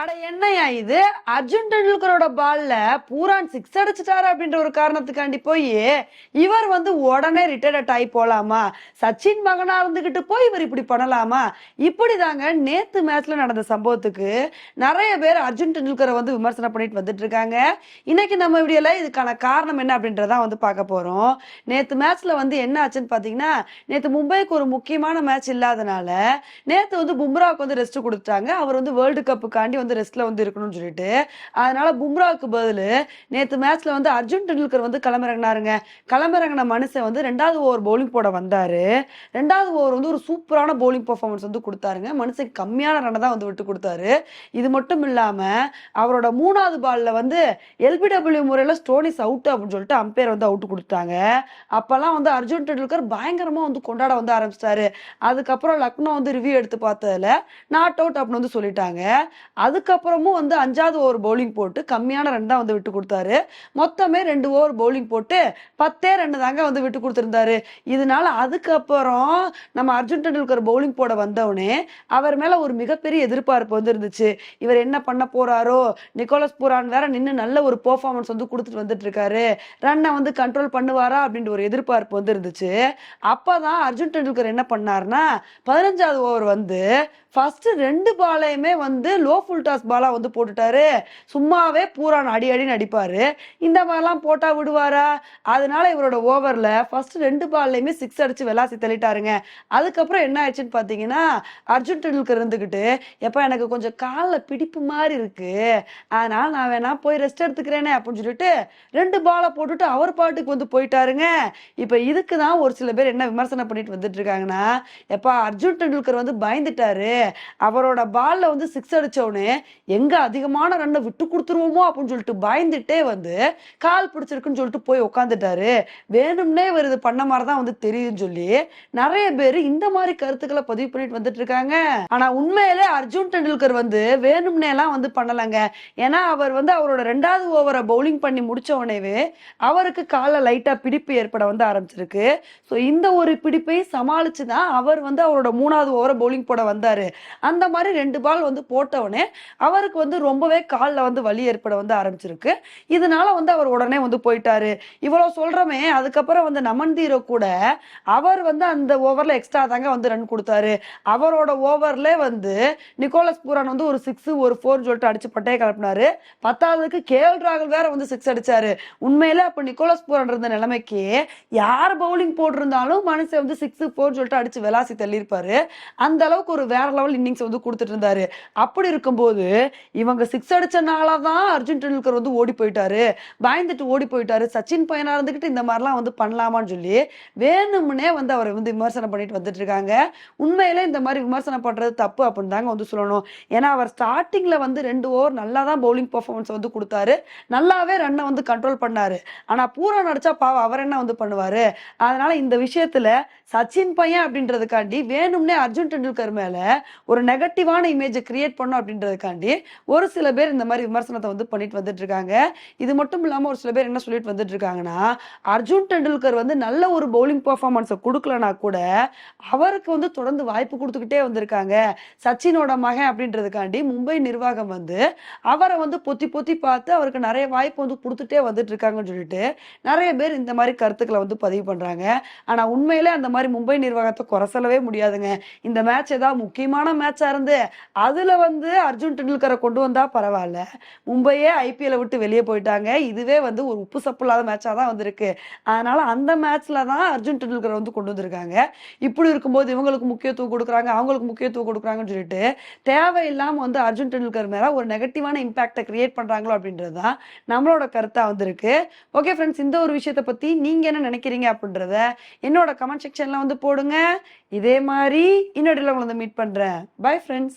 அட என்னையா இது? அர்ஜுன் டெண்டுல்கரோட பால்ல பூரான் சிக்ஸ் அடிச்சிட்டாரு அப்படின்ற ஒரு காரணத்துக்காண்டி போய் இவர் வந்து உடனே ரிட்டையர்ட் ஆகி போலாமா? சச்சின் மகனா இருந்துகிட்டு போய் இவர் இப்படி பண்ணலாமா? இப்படி தாங்க நேத்து மேட்ச்ல நடந்த சம்பவத்துக்கு நிறைய பேர் அர்ஜுன் டெண்டுல்கரை வந்து விமர்சனம் பண்ணிட்டு வந்துட்டு இருக்காங்க. இன்னைக்கு நம்ம வீடியோல இதுக்கான காரணம் என்ன அப்படின்றதான் வந்து பார்க்க போறோம். நேத்து மேட்ச்ல வந்து என்ன ஆச்சுன்னு பாத்தீங்கன்னா நேத்து மும்பைக்கு ஒரு முக்கியமான மேட்ச் இல்லாதனால நேத்து வந்து பும்ராவுக்கு வந்து ரெஸ்ட் கொடுத்தாங்க அவர் வந்து வேர்ல்டு கப்புக்காண்டி வந்து ரெஸ்ட்ல வந்து இருக்கணும்னு சொல்லிட்டு. அதனால பும்ராவுக்கு பதில் நேற்று மேட்ச்ல வந்து அர்ஜுன் டெண்டுல்கர் வந்து களமிறங்கினாருங்க. களமிறங்கின மனுஷன் வந்து ரெண்டாவது ஓவர் பவுலிங் போட வந்தாரு. ரெண்டாவது ஓவர் வந்து ஒரு சூப்பரான பவுலிங் பர்ஃபார்மன்ஸ் வந்து கொடுத்தாருங்க. மனுஷன் கம்மியான ரன்னை தான் வந்து விட்டு கொடுத்தாரு. இது மட்டும் இல்லாம அவரோட மூணாவது பால்ல வந்து எல்பிடபிள்யூ முறையில ஸ்டோனிஸ் அவுட் அப்படின்னு சொல்லிட்டு அம்பையர் வந்து அவுட் கொடுத்தாங்க அப்பெல்லாம் வந்து அர்ஜுன் டெண்டுல்கர் பயங்கரமா வந்து கொண்டாட வந்து ஆரம்பிச்சிட்டாரு. அதுக்கப்புறம் லக்னோ வந்து ரிவ்யூ எடுத்து பார்த்ததுல நாட் அவுட் அப்படின்னு வந்து சொல்லிட்டாங்க. அதுக்கப்புறமும் வந்து அஞ்சாவது ஓவர் பவுலிங் போட்டு கம்மியான ரன் தான் வந்து விட்டு கொடுத்தாரு. மொத்தமே ரெண்டு ஓவர் பவுலிங் போட்டு பத்தே ரெண்டு தாங்க வந்து விட்டு கொடுத்துருந்தாரு. இதனால அதுக்கப்புறம் நம்ம அர்ஜுன் டெண்டுல்கர் பவுலிங் போட வந்தவுடனே அவர் மேல ஒரு மிகப்பெரிய எதிர்பார்ப்பு வந்து இருந்துச்சு. இவர் என்ன பண்ண போறாரோ நிக்கோலஸ் புரான் வேற நின்று நல்ல ஒரு பெர்ஃபார்மன்ஸ் வந்து கொடுத்துட்டு வந்துட்டு இருக்காரு. ரன்னை வந்து கண்ட்ரோல் பண்ணுவாரா அப்படின்ற ஒரு எதிர்பார்ப்பு வந்து இருந்துச்சு. அப்பதான் அர்ஜுன் டெண்டுல்கர் என்ன பண்ணாருன்னா பதினஞ்சாவது ஓவர் வந்து ஃபர்ஸ்ட் ரெண்டு பாலையுமே வந்து லோ ஃபுல் டாஸ் பாலா வந்து போட்டுட்டாரு. சும்மாவே பூரான் அடி அடின்னு அடிப்பார். இந்த மாதிரிலாம் போட்டா விடுவாரா? அதனால இவரோட ஓவர்ல ஃபர்ஸ்ட் ரெண்டு பால்லையுமே சிக்ஸ் அடிச்சு விளாசி தள்ளிட்டாருங்க. அதுக்கப்புறம் என்ன ஆயிடுச்சுன்னு பாத்தீங்கன்னா அர்ஜுன் டெண்டுல்கர் இருந்துகிட்டு எப்ப எனக்கு கொஞ்சம் காலில் பிடிப்பு மாதிரி இருக்கு. அதனால நான் வேணா போய் ரெஸ்ட் எடுத்துக்கிறேனே அப்படின்னு சொல்லிட்டு ரெண்டு பாலை போட்டுட்டு அவர் பாட்டுக்கு வந்து போயிட்டாருங்க. இப்ப இதுக்கு தான் ஒரு சில பேர் என்ன விமர்சனம் பண்ணிட்டு வந்துட்டு இருக்காங்கன்னா எப்பா அர்ஜுன் டெண்டுல்கர் வந்து பயந்துட்டாரு. அவரோட பால்ல வந்து சிக்ஸ் அடிச்ச எங்க அதிகமான ரன்னை விட்டு கொடுத்துருவோமோ அப்படின்னு சொல்லிட்டு பயந்துட்டே வந்து கால் பிடிச்சிருக்குன்னு சொல்லிட்டு போய் உட்காந்துட்டாரு வேணும்னே இவர் இது பண்ண மாதிரி தான் வந்து தெரியும்னு சொல்லி நிறைய பேர் இந்த மாதிரி கருத்துக்களை பதிவு பண்ணிட்டு வந்துட்டு இருக்காங்க. ஆனா உண்மையிலே அர்ஜுன் டெண்டுல்கர் வந்து வேணும்னே எல்லாம் வந்து பண்ணலைங்க. ஏன்னா அவர் வந்து அவரோட ரெண்டாவது ஓவரை பவுலிங் பண்ணி முடிச்ச உடனேவே அவருக்கு காலை லைட்டா பிடிப்பு ஏற்பட வந்து ஆரம்பிச்சிருக்கு. ஸோ இந்த ஒரு பிடிப்பையும் சமாளிச்சு தான் அவர் வந்து அவரோட மூணாவது ஓவரை பவுலிங் போட வந்தாரு. அந்த மாதிரி ரெண்டு பால் வந்து போட்டவுடனே அவருக்கு வந்து ரொம்பவே காலில் வந்து வலி ஏற்பட வந்து ஆரம்பிச்சிருக்கு. இதனால வந்து அவர் உடனே வந்து போயிட்டாரு. இவ்வளவு சொல்கிறோமே அதுக்கப்புறம் வந்து நமன்தீரோ கூட அவர் வந்து அந்த ஓவர்ல எக்ஸ்ட்ரா தாங்க வந்து ரன் கொடுத்தாரு. அவரோட ஓவர்ல வந்து நிக்கோலஸ் பூரான் வந்து ஒரு சிக்ஸ் ஒரு ஃபோர் சொல்லிட்டு அடிச்சு பட்டையை கிளப்பினாரு. பத்தாவதுக்கு கேஎல் ராகுல் வேற வந்து சிக்ஸ் அடிச்சாரு. உண்மையில அப்ப நிக்கோலஸ் பூரான் இருந்த நிலைமைக்கு யார் பவுலிங் போட்டிருந்தாலும் மனுஷன் வந்து சிக்ஸ் ஃபோர் சொல்லிட்டு அடிச்சு விளாசி தள்ளியிருப்பாரு. அந்த அளவுக்கு ஒரு வேற லெவல் இன்னிங்ஸ் வந்து கொடுத்துட்டு இருந்தாரு. அப்படி இருக்கும்போது இவங்க சிக்ஸ் அடிச்சனால தான் அர்ஜுன் டெண்டுல்கர் வந்து ஓடி போயிட்டாரு. பயந்துட்டு ஓடி போயிட்டாரு. சச்சின் பையனா இருந்துகிட்டு இந்த மாதிரிலாம் வந்து பண்ணலாமான்னு சொல்லி வேணும்னே வந்து அவரை வந்து விமர்சனம் பண்ணிட்டு வந்துட்டு இருக்காங்க. உண்மையிலே இந்த மாதிரி விமர்சனம் பண்றது தப்பு அப்படின்னு தாங்க வந்து சொல்லணும். ஏன்னா அவர் ஸ்டார்டிங்ல வந்து ரெண்டு ஓவர் நல்லா தான் பவுலிங் பர்ஃபார்மன்ஸ் வந்து கொடுத்தாரு. நல்லாவே ரன்னை வந்து கண்ட்ரோல் பண்ணாரு. ஆனா பூரா நடிச்சா பாவம் அவர் என்ன வந்து பண்ணுவாரு? அதனால இந்த விஷயத்துல சச்சின் பையன் அப்படின்றதுக்காண்டி வேணும்னே அர்ஜுன் டெண்டுல்கர் மேல ஒரு நெகட்டிவான இமேஜை கிரியேட் பண்ணும் அப்படின்றது அப்படின்றதுக்காண்டி ஒரு சில பேர் இந்த மாதிரி விமர்சனத்தை வந்து பண்ணிட்டு வந்துட்டு இருக்காங்க இது மட்டும் இல்லாம ஒரு சில பேர் என்ன சொல்லிட்டு வந்துட்டு இருக்காங்கன்னா அர்ஜுன் டெண்டுல்கர் வந்து நல்ல ஒரு பவுலிங் பர்ஃபார்மன்ஸை கொடுக்கலனா கூட அவருக்கு வந்து தொடர்ந்து வாய்ப்பு கொடுத்துக்கிட்டே வந்திருக்காங்க. சச்சினோட மகன் அப்படின்றதுக்காண்டி மும்பை நிர்வாகம் வந்து அவரை வந்து பொத்தி பொத்தி பார்த்து அவருக்கு நிறைய வாய்ப்பு வந்து கொடுத்துட்டே வந்துட்டு இருக்காங்கன்னு சொல்லிட்டு நிறைய பேர் இந்த மாதிரி கருத்துக்களை வந்து பதிவு பண்றாங்க. ஆனா உண்மையிலே அந்த மாதிரி மும்பை நிர்வாகத்தை குறை சொல்லவே முடியாதுங்க. இந்த மேட்ச் ஏதாவது முக்கியமான மேட்சா இருந்து அதுல வந்து அர்ஜுன் டெண்டுல்கரை கொண்டு வந்தா பரவாயில்ல. மும்பையே ஐபிஎல் விட்டு வெளியே போயிட்டாங்க. இதுவே வந்து ஒரு உப்பு சப்பு இல்லாத மேட்சா தான் வந்திருக்கு. அதனால அந்த மேட்ச்ல தான் அர்ஜுன் டெண்டுல்கரை வந்து கொண்டு வந்திருக்காங்க. இப்படி இருக்கும்போது இவங்களுக்கு முக்கியத்துவம் கொடுக்குறாங்க அவங்களுக்கு முக்கியத்துவம் கொடுக்குறாங்கன்னு சொல்லிட்டு தேவையில்லாம வந்து அர்ஜுன் டெண்டுல்கர் மேல ஒரு நெகட்டிவான இம்பாக்டை கிரியேட் பண்றாங்களோ அப்படின்றது தான் நம்மளோட கருத்தா வந்திருக்கு. ஓகே ஃப்ரெண்ட்ஸ் இந்த ஒரு விஷயத்தை பத்தி நீங்க என்ன நினைக்கிறீங்க அப்படின்றத என்னோட கமெண்ட் செக்ஷன்ல வந்து போடுங்க. இதே மாதிரி இன்னொரு உங்களை வந்து மீட் பண்றேன். Bye friends